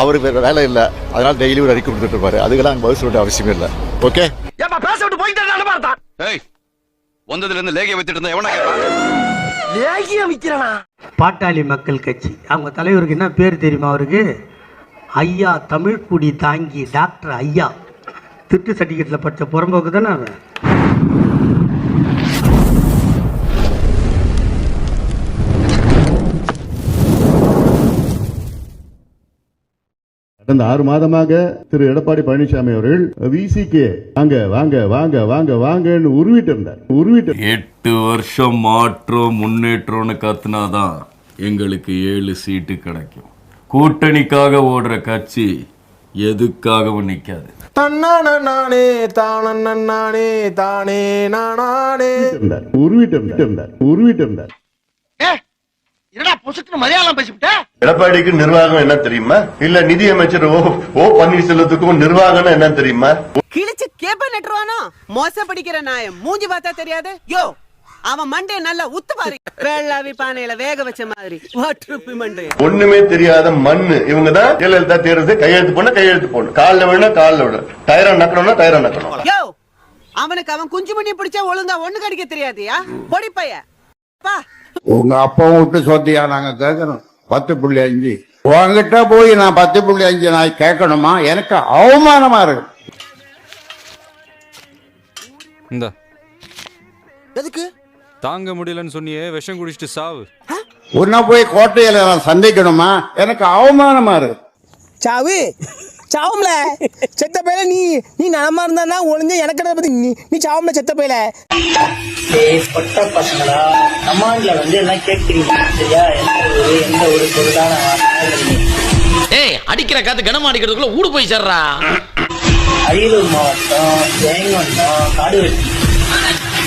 அவருக்கு வேற வேலை இல்லை. அதனால டெய்லி ஒரு அறிக்கை கொடுத்துட்டு இருப்பாரு. அதுக்கெல்லாம் அங்கே பதில் சொல்ல அவசியம் இல்லை. ஓகே ஏப்பா பேச விட்டு போயிட்டு பார்த்தா? ஏய் வந்ததுல இருந்து லேகிய வச்சுட்டு இருந்தா எவனா கேட்பான் லேகியம் விக்கிறனா? பாட்டாளி மக்கள் கட்சி. அவங்க தலைவருக்கு என்ன பேர் தெரியுமா அவருக்கு? ஐயா தமிழ்குடி தாங்கி டாக்டர் ஐயா. திட்டு சர்டிஃபிகேட்டில் படித்த புறம்போக்கு தானே அவன்? கடந்த ஆறு மாதமாக திரு எடப்பாடி பழனிசாமி அவர்கள் விசிகே வாங்க வாங்க வாங்க வாங்க வாங்கன்னு உருவிட்டு இருந்தார் உருவிட்டு எட்டு வருஷம் மாற்றம் முன்னேற்றம்னு கத்துனாதான் எங்களுக்கு ஏழு சீட்டு கிடைக்கும். கூட்டணிக்காக ஓடுற கட்சி எதுக்காகவும் நிக்காது. நானே தானே தானே நானே இருந்தார் உருவிட்டு இருந்தார் உருவிட்டு இருந்தார் எடப்பாடிக்கு நிர்வாகம் என்ன தெரியுமா? இல்ல நிதி அமைச்சர் ஓ ஓ பன்னீர்செல்வத்துக்கும் நிர்வாகம் என்ன தெரியுமா? கிழிச்சு கேப்ப நட்டுருவானோ? மோச படிக்கிற நாயம் மூஞ்சி பார்த்தா தெரியாது? யோ அவன் மண்டே நல்லா உத்து பாரு. வெள்ளாவி பானையில வேக வச்ச மாதிரி. மண்டே. ஒண்ணுமே தெரியாத மண்ணு. இவங்க தான் ஜெயலலிதா தேர்வு கையெழுத்து போன கையெழுத்து போடணும். காலில் விழா காலில் விட டயரா நக்கணும்னா டயரா நக்கணும். யோ அவனுக்கு அவன் குஞ்சு மணி பிடிச்சா ஒழுங்கா ஒண்ணு கடிக்க தெரியாதியா? பொடி பைய பா உங்க அப்பாவும் விட்டு சொத்தியா நாங்க கேட்கணும். பத்து புள்ளி அஞ்சு. உங்ககிட்ட போய் நான் பத்து புள்ளி அஞ்சு நான் கேட்கணுமா? எனக்கு அவமானமா இருக்கு. இந்த. எதுக்கு? தாங்க முடியலன்னு சொன்னியே விஷம் குடிச்சிட்டு சாவு. உன்ன போய் கோட்டையில நான் சந்திக்கணுமா? எனக்கு அவமானமா இருக்கு. சாவு. சாவும்ல. செத்த பையில நீ நீ நலமா இருந்தா ஒளிஞ்ச எனக்கு பத்தி நீ நீ சாவும்ல செத்த பையில. பொட்ட பசங்களா? கமாண்ட்ல வந்து எல்லாம் கேட்கிறீங்க. சரியா? எந்த ஒரு பொருளான ஏய் அடிக்கிற காத்து கனமா அடிக்கிறதுக்குள்ள ஊடு போய் சேர்றா. அரியலூர் மாவட்டம் ஜெயங்கொண்டம் காடுவெட்டி.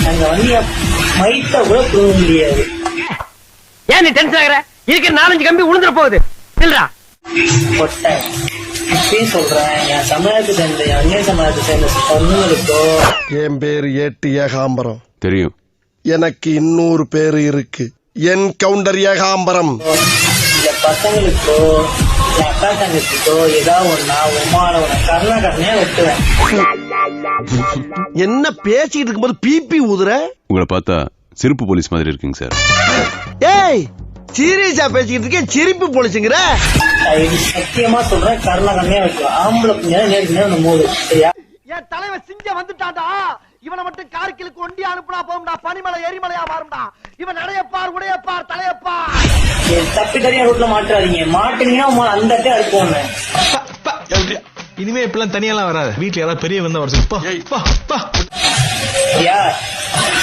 அங்க வந்து மைத்த கூட புடுங்க முடியாது. ஏன் நீ டென்ஷன் ஆகுற? இருக்கிற நாலஞ்சு கம்பி உளுந்துற போகுது. இல்லடா பொட்டை இப்பயும் சொல்றேன். என் சமுதாயத்தை சேர்ந்த என் அந்நிய சமுதாயத்தை சேர்ந்த பொண்ணுங்களுக்கோ என் பேரு ஏட்டு ஏகாம்பரம். தெரியும். எனக்கு இன்னொரு பேரு இருக்கு. Encounter Ekambaram. இந்த பசங்களுக்கோ என் அக்கா தங்கச்சிக்கோ ஏதாவது ஒன்னா உமால உன வெட்டுவேன். என்ன பேசிட்டு இருக்கும்போது பிபி ஊதுற? உங்களை பார்த்தா சிறப்பு போலீஸ் மாதிரி இருக்குங்க சார். ஏய் சீரியஸா பேசிக்கிட்டு இருக்கேன் சிரிப்பு பொழிச்சுங்கிற சத்தியமா சொல்றேன் கருணாகரனே வெட்டுவேன் ஆம்பளை புண்ணியா நேருக்கு நேரம் மூடு சரியா? என் தலைவன் சிங்க வந்துட்டான்டா. இவனை மட்டும் கார்கிலுக்கு ஒண்டி அனுப்புனா போகும்டா. பனிமலை எரிமலையா மாறும்டா. இவன் நடையப்பார் உடையப்பார் தலையப்பார். தப்பி தனியா ரூட்ல மாட்டாதீங்க மாட்டீங்கன்னா அந்த இடத்தை அடிப்போம் இனிமே இப்பெல்லாம் தனியெல்லாம் வராது. வீட்டுல யாராவது பெரிய வந்தா வர சொல்லு.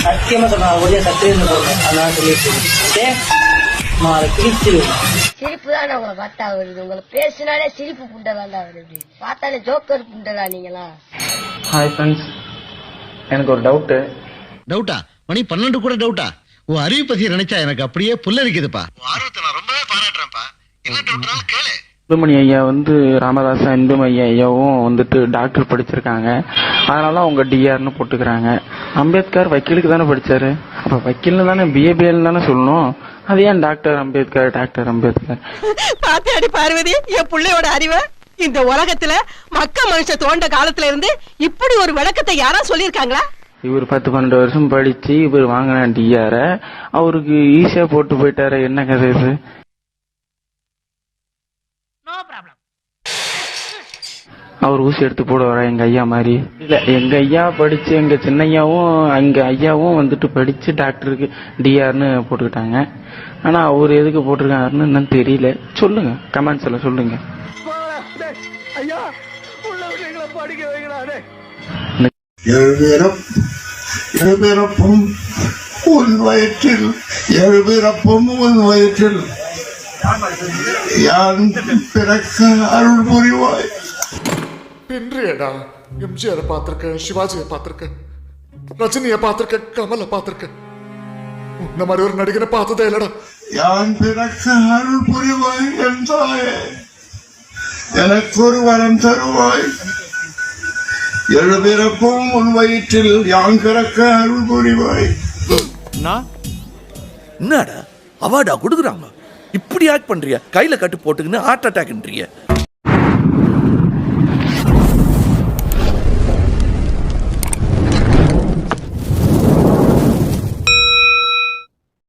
சத்தியமா சொல்றேன் ஒரே சத்தியம் சொல்றேன். சொல்லிட்டு மாலை கிழிச்சிருவேன் சிரிப்பு தான் உங்களை பார்த்தா வருது. உங்களை பேசினாலே சிரிப்பு புண்டலாம் தான் வருது. பார்த்தாலே ஜோக்கர் புண்டலா நீங்களா? ஹாய் ஃப்ரெண்ட்ஸ் எனக்கு ஒரு டவுட்டு டவுட்டா? மணி பன்னெண்டு கூட டவுட்டா? உன் அறிவு பத்தி நினைச்சா எனக்கு அப்படியே புல்லரிக்குதுப்பா. அன்புமணி ஐயா வந்து ராமதாஸ் அன்புமணி ஐயாவும் வந்துட்டு டாக்டர் படிச்சிருக்காங்க. அதனால அவங்க டிஆர்னு போட்டுக்கிறாங்க. அம்பேத்கர் வக்கீலுக்கு தானே படிச்சாரு? அப்ப வக்கீல்னு தானே பிஏபிஎல் தானே சொல்லணும்? அது ஏன் டாக்டர் அம்பேத்கர் டாக்டர் அம்பேத்கர்? பாத்தாடி பார்வதி என் பிள்ளையோட அறிவை இந்த உலகத்துல மக்க மனுஷ தோண்ட காலத்துல இருந்து இப்படி ஒரு விளக்கத்தை யாரா சொல்லிருக்காங்களா இவர் பத்து பன்னெண்டு வருஷம் படிச்சு இவர் வாங்கின டிஆர அவருக்கு ஈஸியா போட்டு போயிட்டாரு. என்ன கதை இது? அவர் ஊசி எடுத்து போடுவாரா? எங்க ஐயா மாதிரி. இல்ல. எங்க ஐயா படிச்சு எங்க சின்னையாவும் எங்க ஐயாவும் வந்துட்டு படிச்சு டாக்டருக்கு டிஆர்னு போட்டுக்கிட்டாங்க. ஆனா அவர் எதுக்கு போட்டிருக்காருன்னு என்னன்னு தெரியல. சொல்லுங்க. கமெண்ட்ஸ்ல சொல்லுங்க. எழுபிறப்பும் உன் வயிற்றில் எழுபிறப்பும் உன் வயிற்றில். யான் பிறக்க அருள் புரிவாய். பின்றியடா எம்ஜிஆரை பார்த்திருக்கேன் சிவாஜியை பார்த்திருக்கேன் ரஜினியை பார்த்திருக்கேன் கமலை பார்த்திருக்கேன். உன்ன மாதிரி ஒரு நடிகனை பார்த்ததே இல்லடா. யான் பிறக்க அருள் புரிவாய் என் தாயே எனக்கு ஒரு வரம் தருவாய். எழுபிறப்பும் உன் வயிற்றில் யான் பிறக்க அருள் புரிவாய்? என்னடா? அவார்டா கொடுக்குறாங்க. இப்படி ஆக்ட் பண்றிய? கையில கட்டு போட்டுக்கின்னு ஹார்ட் அட்டாக்ன்றிய